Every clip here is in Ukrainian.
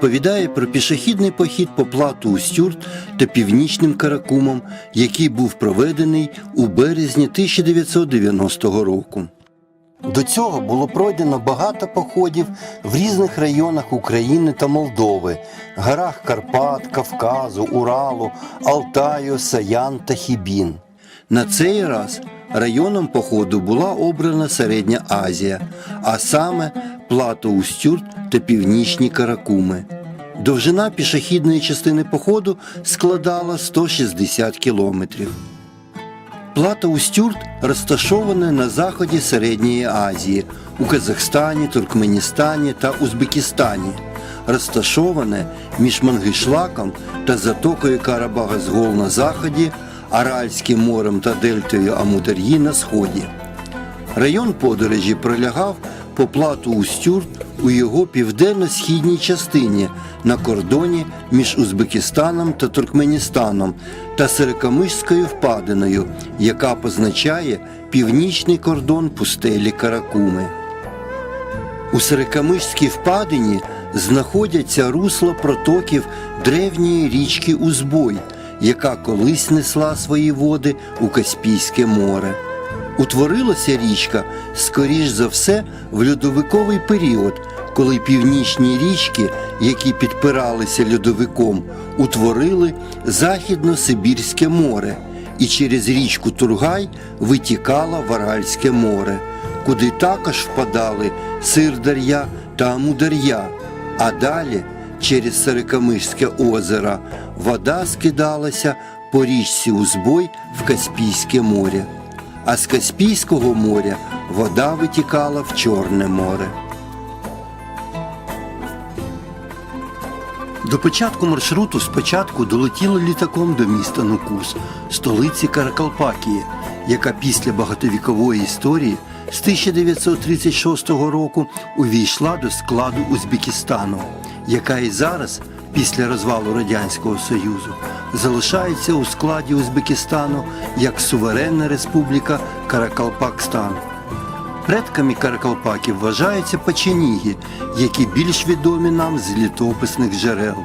розповідає про пішохідний похід по плату Устюрт та північним Каракумом, який був проведений у березні 1990 року. До цього було пройдено багато походів в різних районах України та Молдови, горах Карпат, Кавказу, Уралу, Алтаю, Саян та Хібін. На цей раз районом походу була обрана Середня Азія, а саме Плато Устюрт та Північні Каракуми. Довжина пішохідної частини походу складала 160 кілометрів. Плата Устюрт розташована на заході Середньої Азії у Казахстані, Туркменістані та Узбекистані. Розташоване між Мангишлаком та затокою Карабагазгол на заході, Аральським морем та дельтою Амудар'ї на сході. Район подорожі пролягав по плату Устюрт у його південно-східній частині на кордоні між Узбекистаном та Туркменістаном та Серекамишською впадиною, яка позначає північний кордон пустелі Каракуми. У Серекамишській впадині знаходяться русла протоків древньої річки Узбой, яка колись несла свої води у Каспійське море. Утворилася річка, скоріш за все, в льодовиковий період, коли північні річки, які підпиралися льодовиком, утворили Західно-Сибірське море і через річку Тургай витікала в Аральське море, куди також впадали Сирдар'я та Амудар'я, а далі через Серекамишське озеро вода скидалася по річці Узбой в Каспійське море а з Каспійського моря вода витікала в Чорне море. До початку маршруту спочатку долетіли літаком до міста Нукус, столиці Каракалпакії, яка після багатовікової історії з 1936 року увійшла до складу Узбекистану, яка і зараз, після розвалу Радянського Союзу, залишається у складі Узбекистану як суверенна республіка Каракалпакстан. Предками каракалпаків вважаються печеніги, які більш відомі нам з літописних джерел.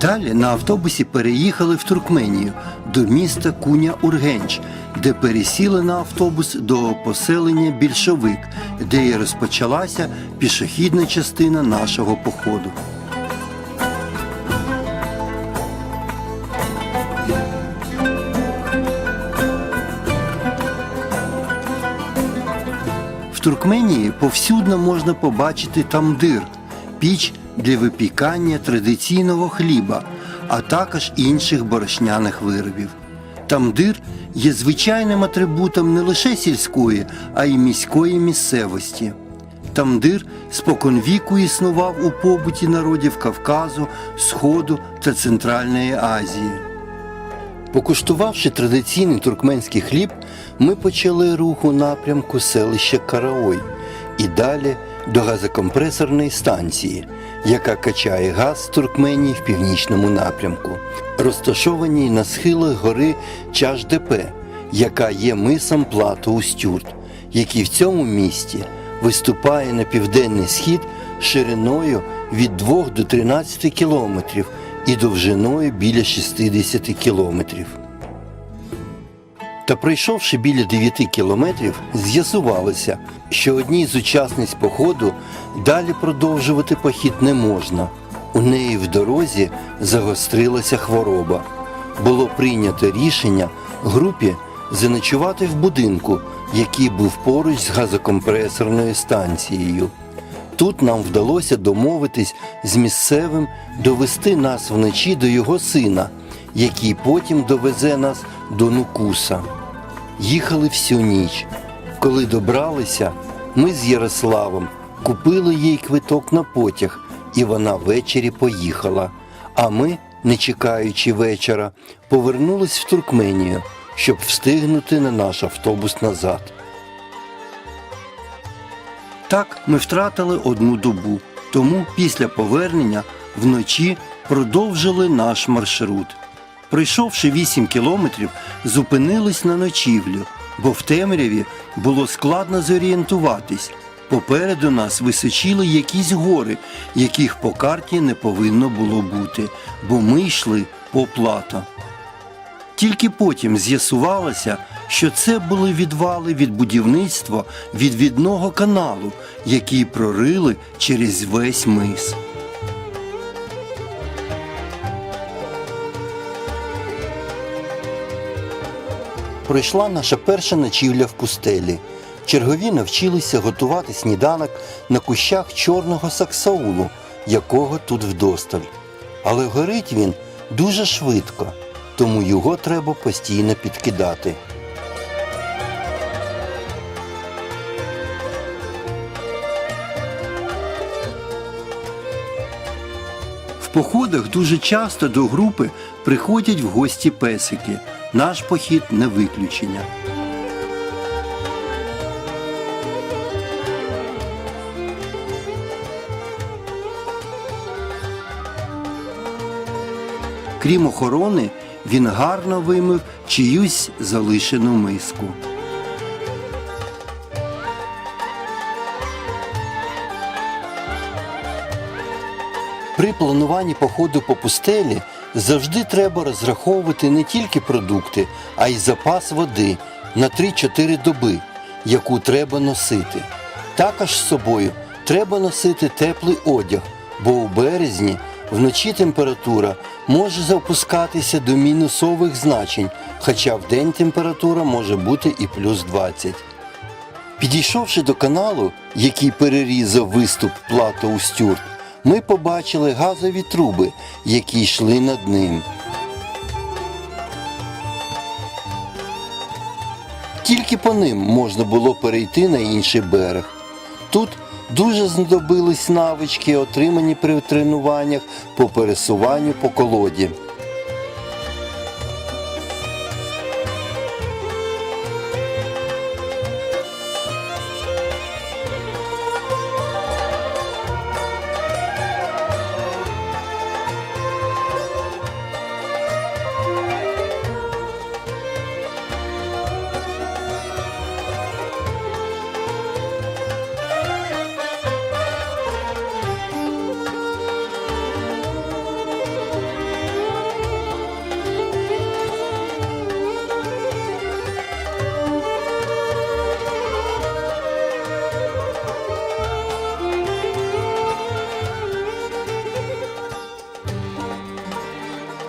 Далі на автобусі переїхали в Туркменію до міста Куня-Ургенч, де пересіли на автобус до поселення Більшовик, де і розпочалася пішохідна частина нашого походу. Туркменії повсюдно можна побачити тамдир піч для випікання традиційного хліба, а також інших борошняних виробів. Тамдир є звичайним атрибутом не лише сільської, а й міської місцевості. Тамдир споконвіку існував у побуті народів Кавказу, Сходу та Центральної Азії. Покуштувавши традиційний туркменський хліб, ми почали рух у напрямку селища Караой і далі до газокомпресорної станції, яка качає газ з Туркменії в північному напрямку, розташованій на схилах гори Чаш-Депе, яка є мисом Плато Устюрт, який в цьому місті виступає на південний схід шириною від 2 до 13 кілометрів і довжиною біля 60 кілометрів. Та пройшовши біля 9 кілометрів, з'ясувалося, що одній з учасниць походу далі продовжувати похід не можна. У неї в дорозі загострилася хвороба. Було прийнято рішення групі заночувати в будинку, який був поруч з газокомпресорною станцією. Тут нам вдалося домовитись з місцевим довести нас вночі до його сина, який потім довезе нас до Нукуса. Їхали всю ніч. Коли добралися, ми з Ярославом купили їй квиток на потяг, і вона ввечері поїхала. А ми, не чекаючи вечора, повернулись в Туркменію, щоб встигнути на наш автобус назад. Так ми втратили одну добу, тому після повернення вночі продовжили наш маршрут. Пройшовши 8 кілометрів, зупинились на ночівлю, бо в темряві було складно зорієнтуватись. Попереду нас височили якісь гори, яких по карті не повинно було бути, бо ми йшли по плато. Тільки потім з'ясувалося, що це були відвали від будівництва відвідного каналу, який прорили через весь мис. Пройшла наша перша ночівля в пустелі. Чергові навчилися готувати сніданок на кущах чорного саксаулу, якого тут вдосталь. Але горить він дуже швидко, тому його треба постійно підкидати. Походах дуже часто до групи приходять в гості песики. Наш похід не виключення. Крім охорони, він гарно вимив чиюсь залишену миску. При плануванні походу по пустелі завжди треба розраховувати не тільки продукти, а й запас води на 3-4 доби, яку треба носити. Також з собою треба носити теплий одяг, бо у березні вночі температура може запускатися до мінусових значень, хоча в день температура може бути і плюс 20. Підійшовши до каналу, який перерізав виступ плато Устюрт, ми побачили газові труби, які йшли над ним. Тільки по ним можна було перейти на інший берег. Тут дуже знадобились навички, отримані при тренуваннях по пересуванню по колоді.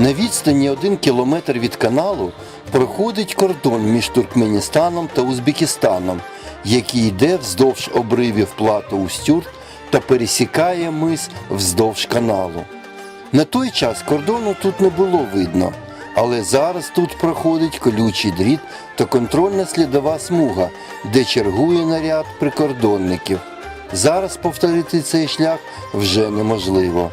На відстані один кілометр від каналу проходить кордон між Туркменістаном та Узбекистаном, який йде вздовж обривів плато Устюрт та пересікає мис вздовж каналу. На той час кордону тут не було видно, але зараз тут проходить колючий дріт та контрольна слідова смуга, де чергує наряд прикордонників. Зараз повторити цей шлях вже неможливо.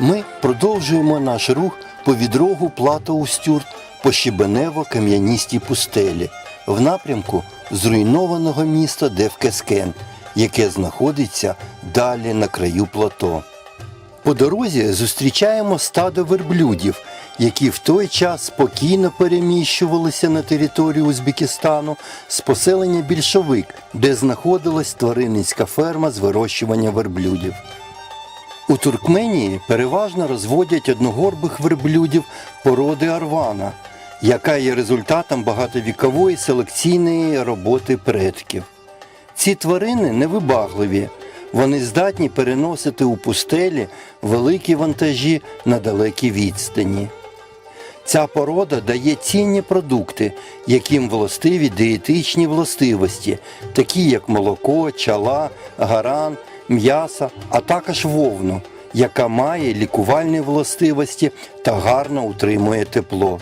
Ми продовжуємо наш рух по відрогу плато Устюрт по щебенево-кам'яністій пустелі в напрямку зруйнованого міста Девкескен, яке знаходиться далі на краю плато. По дорозі зустрічаємо стадо верблюдів, які в той час спокійно переміщувалися на територію Узбекистану з поселення Більшовик, де знаходилась тваринницька ферма з вирощування верблюдів. У Туркменії переважно розводять одногорбих верблюдів породи арвана, яка є результатом багатовікової селекційної роботи предків. Ці тварини невибагливі, вони здатні переносити у пустелі великі вантажі на далекі відстані. Ця порода дає цінні продукти, яким властиві дієтичні властивості, такі як молоко, чала, гаран, м'ясо, а також вовну, яка має лікувальні властивості та гарно утримує тепло.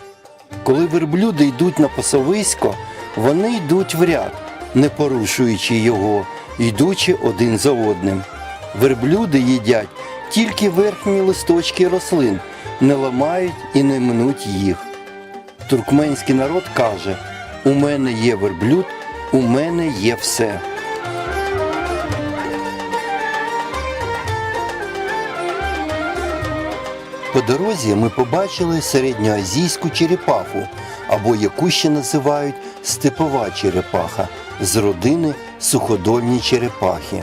Коли верблюди йдуть на пасовисько, вони йдуть в ряд, не порушуючи його, йдучи один за одним. Верблюди їдять тільки верхні листочки рослин, не ламають і не минуть їх. Туркменський народ каже: у мене є верблюд, у мене є все. По дорозі ми побачили середньоазійську черепаху, або яку ще називають степова черепаха з родини суходольні черепахи.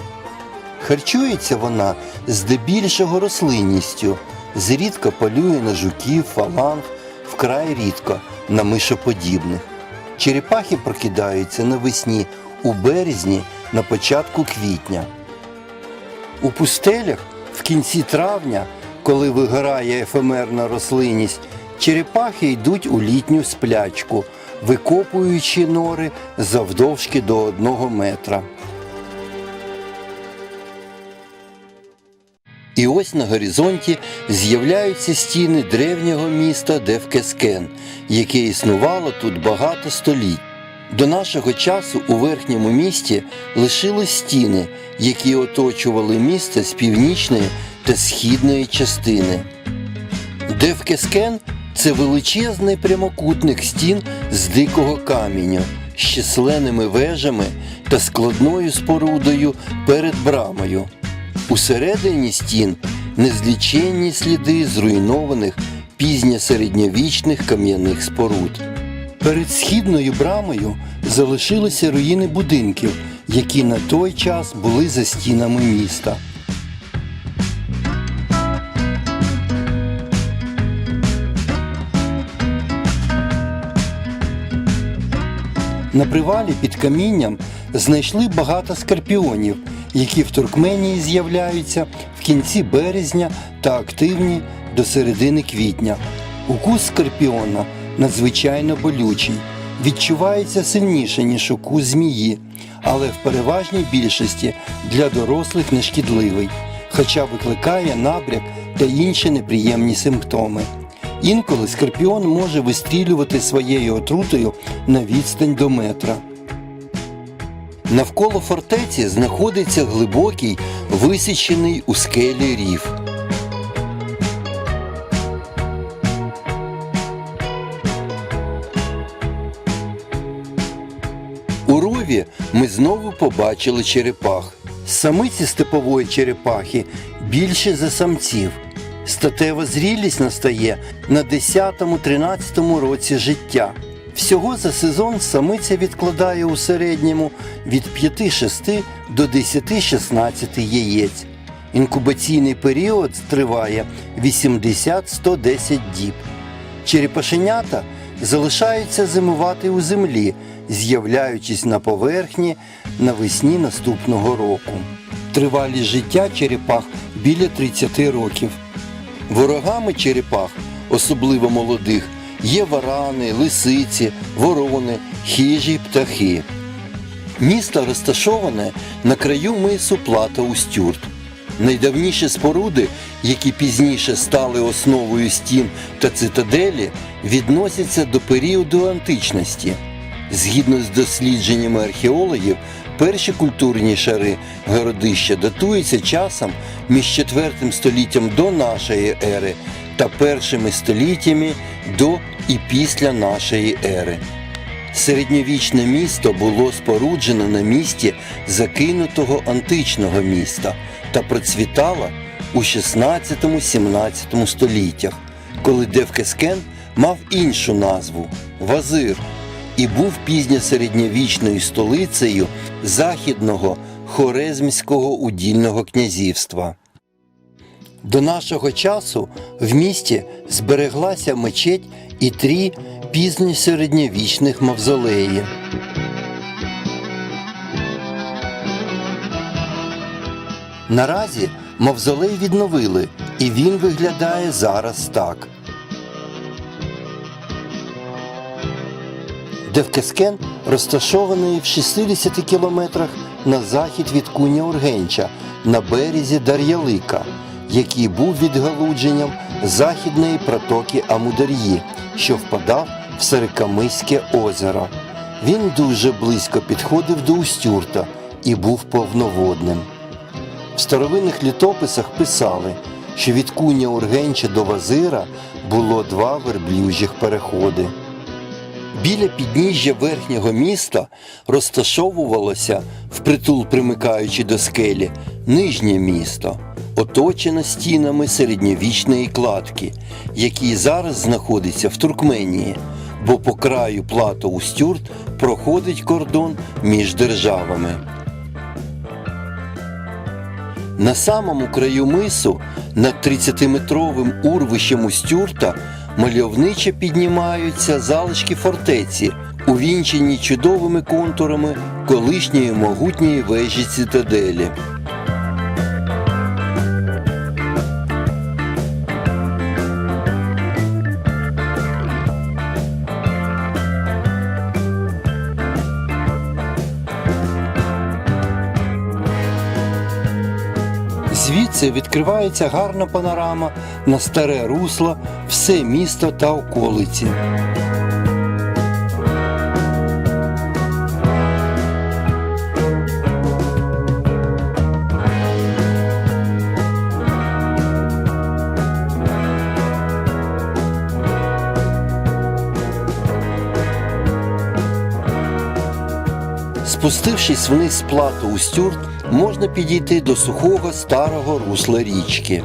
Харчується вона здебільшого рослинністю, зрідка полює на жуків, фаланг, вкрай рідко на мишоподібних. Черепахи прокидаються навесні у березні на початку квітня. У пустелях в кінці травня, коли вигорає ефемерна рослинність, черепахи йдуть у літню сплячку, викопуючи нори завдовжки до одного метра. І ось на горизонті з'являються стіни древнього міста Девкескен, яке існувало тут багато століть. До нашого часу у верхньому місті лишились стіни, які оточували місто з північної та східної частини. Девкескен це величезний прямокутник стін з дикого каменю, з численними вежами та складною спорудою перед брамою. Усередині стін незліченні сліди зруйнованих пізньосередньовічних кам'яних споруд. Перед східною брамою залишилися руїни будинків, які на той час були за стінами міста. На привалі під камінням знайшли багато скорпіонів, які в Туркменії з'являються в кінці березня та активні до середини квітня. Укус скорпіона надзвичайно болючий, відчувається сильніше, ніж укус змії, але в переважній більшості для дорослих нешкідливий, хоча викликає набряк та інші неприємні симптоми. Інколи скорпіон може вистрілювати своєю отрутою на відстань до метра. Навколо фортеці знаходиться глибокий, висічений у скелі рів. У рові ми знову побачили черепах. Самиці степової черепахи більше за самців. Статева зрілість настає на 10-13 році життя. Всього за сезон самиця відкладає у середньому від 5-6 до 10-16 яєць. Інкубаційний період триває 80-110 діб. Черепашенята залишаються зимувати у землі, з'являючись на поверхні навесні наступного року. Тривалість життя черепах біля 30 років. Ворогами черепах, особливо молодих, є варани, лисиці, ворони, хижі птахи. Місто розташоване на краю мису Плата Устюрт. Найдавніші споруди, які пізніше стали основою стін та цитаделі, відносяться до періоду античності. Згідно з дослідженнями археологів, перші культурні шари городища датуються часом між 4 століттям до нашої ери та першими століттями до і після нашої ери. Середньовічне місто було споруджено на місці закинутого античного міста та процвітало у 16-17 століттях, коли Девкескен мав іншу назву Вазир і був пізньосередньовічною столицею західного Хорезмського удільного князівства. До нашого часу в місті збереглася мечеть і три пізньосередньовічних мавзолеї. Наразі мавзолей відновили, і він виглядає зараз так. Девкескен розташований в 60 кілометрах на захід від Куня Ургенча на березі Дар'ялика, який був відгалудженням західної протоки Амудар'ї, що впадав в Серикамиське озеро. Він дуже близько підходив до Устюрта і був повноводним. В старовинних літописах писали, що від Куня Ургенча до Вазира було два верблюжих переходи. Біля підніжжя верхнього міста розташовувалося, впритул примикаючи до скелі, нижнє місто, оточене стінами середньовічної кладки, який зараз знаходиться в Туркменії. бо по краю плато Устюрт проходить кордон між державами. На самому краю мису, над 30-метровим урвищем Устюрта, мальовниче піднімаються залишки фортеці, увінчені чудовими контурами колишньої могутньої вежі цитаделі. Звідси відкривається гарна панорама на старе русло, все місто та околиці. Спустившись вниз з плату Устюрт, можна підійти до сухого старого русла річки.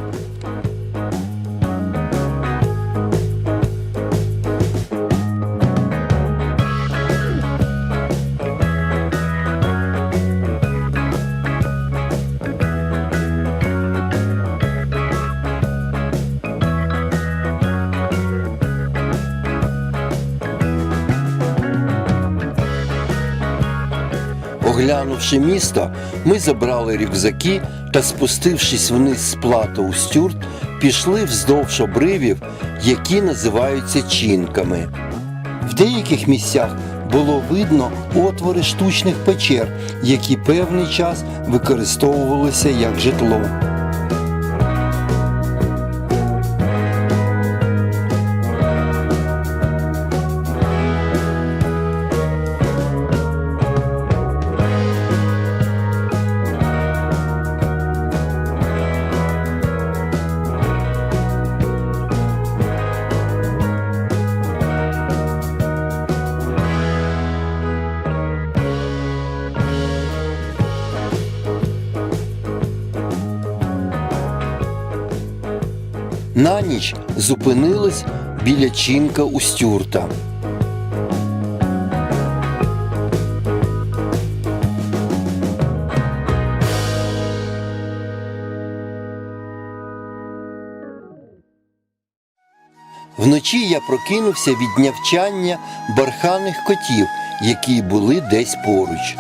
Оглянувши місто, ми забрали рюкзаки та, спустившись вниз з плато стюрт, пішли вздовж обривів, які називаються чинками. В деяких місцях було видно отвори штучних печер, які певний час використовувалися як житло. На ніч зупинились біля чинка Устюрта. Вночі я прокинувся від нявчання барханих котів, які були десь поруч.